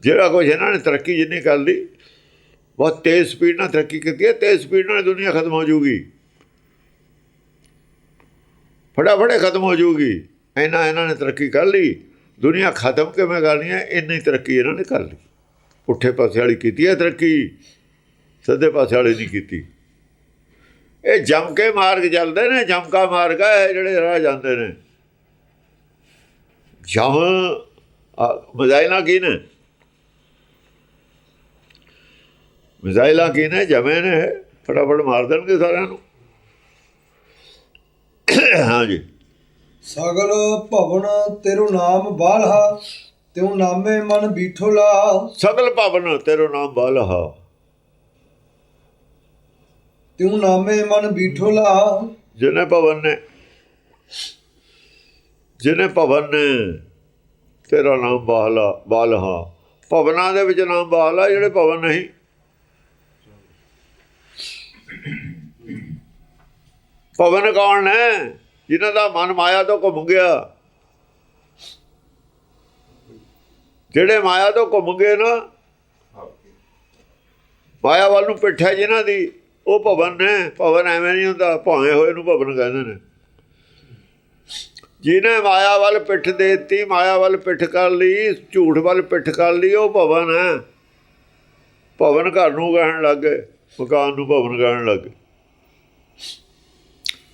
ਜਿਹੜਾ ਕੁਝ ਇਹਨਾਂ ਨੇ ਤਰੱਕੀ ਜਿੰਨੀ ਕਰ ਲਈ, ਬਹੁਤ ਤੇਜ਼ ਸਪੀਡ ਨਾਲ ਤਰੱਕੀ ਕੀਤੀ ਹੈ, ਤੇਜ਼ ਸਪੀਡ ਨਾਲ ਦੁਨੀਆ ਖਤਮ ਹੋ ਜਾਊਗੀ। ਫਟਾਫਟੇ ਖਤਮ ਹੋ ਜਾਊਗੀ। ਇਹਨਾਂ ਇਹਨਾਂ ਨੇ ਤਰੱਕੀ ਕਰ ਲਈ। ਦੁਨੀਆ ਖਤਮ ਕਿਵੇਂ ਕਰਨੀ ਹੈ? ਇੰਨੀ ਤਰੱਕੀ ਇਹਨਾਂ ਨੇ ਕਰ ਲਈ। ਪੁੱਠੇ ਪਾਸੇ ਵਾਲੀ ਕੀਤੀ ਹੈ ਤਰੱਕੀ, ਸਿੱਧੇ ਪਾਸੇ ਵਾਲੀ ਨਹੀਂ ਕੀਤੀ। ਇਹ ਜਮ ਕੇ ਮਾਰਗ ਚੱਲਦੇ ਨੇ, ਜਮਕਾ ਮਾਰਗ ਹੈ ਜਿਹੜੇ ਰਾਹ ਜਾਂਦੇ ਨੇ। ਜਮ ਮਜ਼ਾਇਲਾ ਕੀ ਨੇ? ਮਜ਼ਾਇਲਾ ਕੀ ਨੇ? ਜਮੇ ਨੇ, ਫਟਾਫਟ ਮਾਰ ਦੇਣਗੇ ਸਾਰਿਆਂ ਨੂੰ। ਹਾਂਜੀ ਸਗਲ ਭਵਨ ਤੇਰੂ ਨਾਮ ਬਾਲਹਾ ਤਿਉ ਨਾਮੇ ਮਨ ਬੀਠੋਲਾ ਸਗਲ ਭਵਨ ਤੇਰੋ ਨਾਮ ਬਾਲਹਾ। ਤਿਉ ਨਾਮੇ ਮਨ ਬੀਠੋਲਾ ਜਿਹਨੇ ਭਵਨ ਨੇ ਜਿਹਨੇ ਭਵਨ ਨੇ ਤੇਰਾ ਨਾਮ ਬਾਲਾ ਬਾਲਹਾ। ਭਵਨਾਂ ਦੇ ਵਿੱਚ ਨਾਮ ਬਾਲਾ ਜਿਹੜੇ ਭਵਨ ਨਹੀਂ। ਭਵਨ ਕੌਣ ਨੇ ਜਿਨ੍ਹਾਂ ਦਾ ਮਨ ਮਾਇਆ ਤੋਂ ਘੁੰਮ ਗਿਆ। ਜਿਹੜੇ ਮਾਇਆ ਤੋਂ ਘੁੰਮ ਗਏ ਨਾ, ਮਾਇਆ ਵੱਲ ਨੂੰ ਪਿੱਠ ਹੈ ਜਿਨ੍ਹਾਂ ਦੀ, ਉਹ ਭਵਨ ਨੇ। ਭਵਨ ਐਵੇਂ ਨਹੀਂ ਹੁੰਦਾ, ਭਾਵੇਂ ਹੋਏ ਨੂੰ ਭਵਨ ਕਹਿੰਦੇ ਨੇ। ਜਿਹਨੇ ਮਾਇਆ ਵੱਲ ਪਿੱਠ ਦੇਤੀ, ਮਾਇਆ ਵੱਲ ਪਿੱਠ ਕਰ ਲਈ, ਝੂਠ ਵੱਲ ਪਿੱਠ ਕਰ ਲਈ, ਉਹ ਭਵਨ ਹੈ। ਭਵਨ ਘਰ ਨੂੰ ਕਹਿਣ ਲੱਗੇ ਮਕਾਨ ਨੂੰ ਭਵਨ ਕਹਿਣ ਲੱਗੇ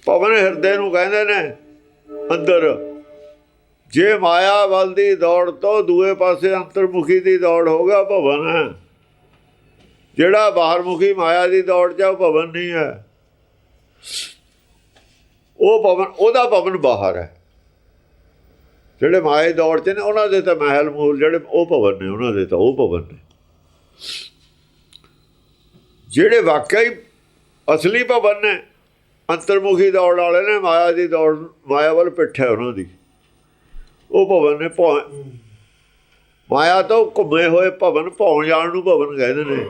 ਭਵਨ ਹਿਰਦੇ ਨੂੰ ਕਹਿੰਦੇ ਨੇ ਅੰਦਰ ਜੇ ਮਾਇਆ ਵੱਲ ਦੀ ਦੌੜ ਤੋਂ ਦੂਏ ਪਾਸੇ ਅੰਤਰਮੁਖੀ ਦੀ ਦੌੜ ਹੋਗਾ ਭਵਨ ਹੈ। ਜਿਹੜਾ ਬਾਹਰਮੁਖੀ ਮਾਇਆ ਦੀ ਦੌੜ ਚ ਆ, ਉਹ ਭਵਨ ਨਹੀਂ ਹੈ। ਉਹ ਭਵਨ ਉਹਦਾ ਭਵਨ ਬਾਹਰ ਹੈ। ਜਿਹੜੇ ਮਾਇਆ ਦੌੜ ਚ ਨੇ ਉਹਨਾਂ ਦੇ ਤਾਂ ਮਹਿਲ ਮੂਲ ਜਿਹੜੇ ਉਹ ਭਵਨ ਨੇ ਉਹਨਾਂ ਦੇ ਤਾਂ ਉਹ ਭਵਨ ਨੇ। ਜਿਹੜੇ ਵਾਕਈ ਅਸਲੀ ਭਵਨ ਨੇ ਅੰਤਰਮੁਖੀ ਦੌੜ ਵਾਲੇ ਨੇ ਮਾਇਆ ਦੀ ਦੌੜ ਮਾਇਆ ਵੱਲ ਪਿੱਠ ਹੈ ਉਹਨਾਂ ਦੀ। ਉਹ ਭਵਨ ਨੇ ਭੌ ਮਾਇਆ ਤੋਂ ਘੁੰਮੇ ਹੋਏ ਭਵਨ ਭੌਂ ਜਾਣ ਨੂੰ ਭਵਨ ਕਹਿੰਦੇ ਨੇ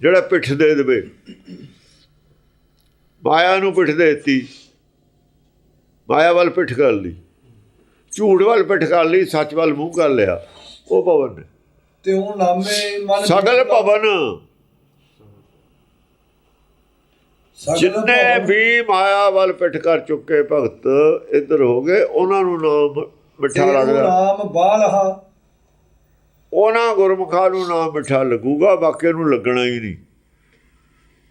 ਜਿਹੜਾ ਪਿੱਠ ਦੇ ਦੇਵੇ। ਮਾਇਆ ਨੂੰ ਪਿੱਠ ਦੇ ਦਿੱਤੀ। ਮਾਇਆ ਵੱਲ ਪਿੱਠ ਕਰ ਲਈ। ਝੂਠ ਵੱਲ ਪਿੱਠ ਕਰ ਲਈ ਸੱਚ ਵੱਲ ਮੂੰਹ ਕਰ ਲਿਆ। ਉਹ ਭਵਨ ਨੇ। ਤਿਉ ਨਾਮੇ ਮਨ ਸਗਲ ਭਵਨ ਸਗਲ ਜਿੰਨੇ ਵੀ ਮਾਇਆ ਵੱਲ ਪਿੱਠ ਕਰ ਚੁੱਕੇ ਭਗਤ ਇੱਧਰ ਹੋ ਗਏ ਉਹਨਾਂ ਨੂੰ ਨਾਮ ਮਿੱਠਾ ਲੱਗਦਾ। ਨਾਮ ਬਾਲਹਾ। ਉਹਨਾਂ ਗੁਰਮੁਖਾਂ ਨੂੰ ਨਾਮ ਮਿੱਠਾ ਲੱਗੂਗਾ ਬਾਕੀ ਨੂੰ ਲੱਗਣਾ ਹੀ ਨਹੀਂ।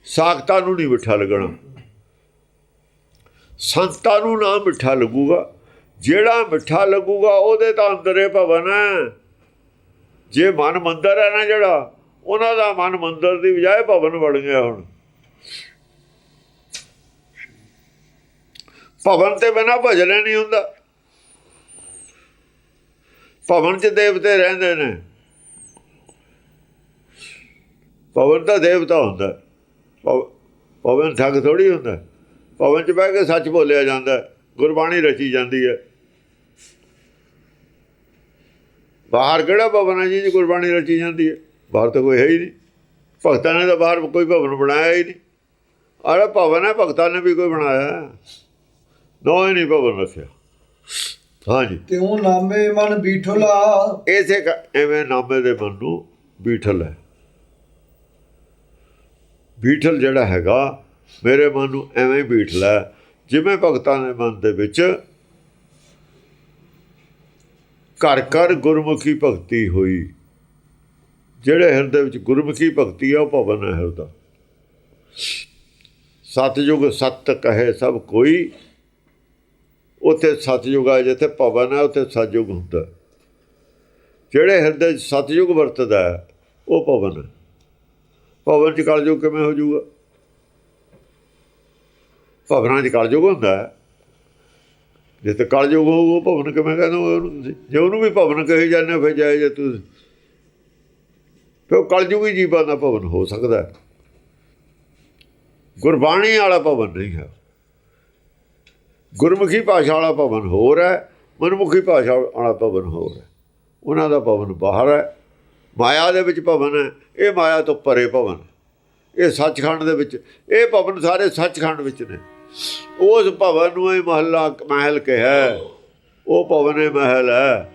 ਸਾਖਤਾ ਨੂੰ ਨਹੀਂ ਮਿੱਠਾ ਲੱਗਣਾ। ਸੰਤਾਂ ਨੂੰ ਨਾਮ ਮਿੱਠਾ ਲੱਗੂਗਾ। ਜਿਹੜਾ ਮਿੱਠਾ ਲੱਗੂਗਾ ਉਹਦੇ ਤਾਂ ਅੰਦਰੇ ਭਵਨ ਹੈ। ਜੇ ਮਨ ਮੰਦਰ ਹੈ ਨਾ ਜਿਹੜਾ ਉਹਨਾਂ ਦਾ ਮਨ ਮੰਦਰ ਦੀ ਬਜਾਏ ਭਵਨ ਬਣ ਗਿਆ ਹੁਣ। ਭਵਨ ਤੇ ਬਿਨਾ ਭਜਨ ਨਹੀਂ ਹੁੰਦਾ। ਭਵਨ 'ਚ ਦੇਵਤੇ ਰਹਿੰਦੇ ਨੇ। ਭਵਨ ਤਾਂ ਦੇਵਤਾ ਹੁੰਦਾ। ਹੈ। ਭਵ- ਭਵਨ ਠੱਗ ਥੋੜੀ ਹੁੰਦਾ। ਭਵਨ 'ਚ ਬਹਿ ਕੇ ਸੱਚ ਬੋਲਿਆ ਜਾਂਦਾ। ਗੁਰਬਾਣੀ ਰਚੀ ਜਾਂਦੀ ਹੈ। ਬਾਹਰ ਕਿਹੜਾ ਭਵਨ ਹੈ ਜੀ ਗੁਰਬਾਣੀ ਰਚੀ ਜਾਂਦੀ ਹੈ? ਬਾਹਰ ਤਾਂ ਕੋਈ ਹੈ ਹੀ ਨਹੀਂ। ਭਗਤਾਂ ਨੇ ਤਾਂ ਬਾਹਰ ਕੋਈ ਭਵਨ ਬਣਾਇਆ ਹੀ ਨਹੀਂ। ਅਰੇ ਭਵਨ ਹੈ, ਭਗਤਾਂ ਨੇ ਵੀ ਕੋਈ ਬਣਾਇਆ। ਨੋ ਹੀ ਨਹੀਂ ਭਵਨ ਰੱਖਿਆ ਹਾਂਜੀ। ਤਿਉ ਨਾਮੇ ਮਨ ਬੀਠਲਾ ਇਸੇ ਕ- ਐਵੇਂ ਨਾਮੇ ਦੇ ਮਨ ਨੂੰ ਬੀਠਲ ਹੈ। ਬੀਠਲ ਜਿਹੜਾ ਹੈਗਾ ਮੇਰੇ ਮਨ ਨੂੰ ਐਵੇਂ ਹੀ ਬੀਠਲ ਜਿਵੇਂ ਭਗਤਾਂ ਦੇ ਮਨ ਦੇ ਵਿੱਚ ਘਰ ਘਰ ਗੁਰਮੁਖੀ ਭਗਤੀ ਹੋਈ। ਜਿਹੜੇ ਹਿਰਦੇ ਵਿੱਚ ਗੁਰਮੁਖੀ ਭਗਤੀ ਹੈ ਉਹ ਭਵਨ ਹੈ ਹਿਰਦਾ। ਸਤਜੁਗ ਸਤ ਕਹੇ ਸਭ ਕੋਈ ਉੱਥੇ ਸਤਜੁਗ ਆ ਜਿੱਥੇ ਭਵਨ ਹੈ ਉੱਥੇ ਸਤਜੁਗ ਹੁੰਦਾ। ਜਿਹੜੇ ਹਿਰਦੇ 'ਚ ਸਤਜੁਗ ਵਰਤਦਾ ਉਹ ਭਵਨ ਹੈ। ਭਵਨ 'ਚ ਕਲਯੁਗ ਕਿਵੇਂ ਹੋ ਜਾਊਗਾ? ਭਵਨਾਂ 'ਚ ਕਲਯੁਗ ਹੁੰਦਾ ਹੈ। ਜੇ ਤੇ ਕਲਯੁਗ ਹੋਊ ਉਹ ਭਵਨ ਕਿਵੇਂ ਕਹਿੰਦੇ ਹੋ ਉਹਨੂੰ ਤੁਸੀਂ? ਜੇ ਉਹਨੂੰ ਵੀ ਭਵਨ ਕਹੀ ਜਾਂਦੇ ਹੋ, ਫਿਰ ਜਾਏ ਜੇ ਤੁਸੀਂ। ਫਿਰ ਉਹ ਕਲਯੁਗੀ ਜੀਵਾਂ ਦਾ ਭਵਨ ਹੋ ਸਕਦਾ ਗੁਰਬਾਣੀ ਵਾਲਾ ਭਵਨ ਨਹੀਂ ਹੈ। ਗੁਰਮੁਖੀ ਭਾਸ਼ਾ ਵਾਲਾ ਭਵਨ ਹੋਰ ਹੈ, ਮਨਮੁਖੀ ਭਾਸ਼ਾ ਵਾਲਾ ਭਵਨ ਹੋਰ ਹੈ। ਉਹਨਾਂ ਦਾ ਭਵਨ ਬਾਹਰ ਹੈ, ਮਾਇਆ ਦੇ ਵਿੱਚ ਭਵਨ ਹੈ, ਇਹ ਮਾਇਆ ਤੋਂ ਪਰੇ ਭਵਨ ਇਹ ਸੱਚਖੰਡ ਦੇ ਵਿੱਚ, ਇਹ ਭਵਨ ਸਾਰੇ ਸੱਚਖੰਡ ਵਿੱਚ ਨੇ। ਉਸ ਭਵਨ ਨੂੰ ਇਹ ਮਹੱਲਾ ਮਹਿਲ ਕਿਹਾ ਉਹ ਭਵਨ ਇਹ ਮਹਿਲ ਹੈ।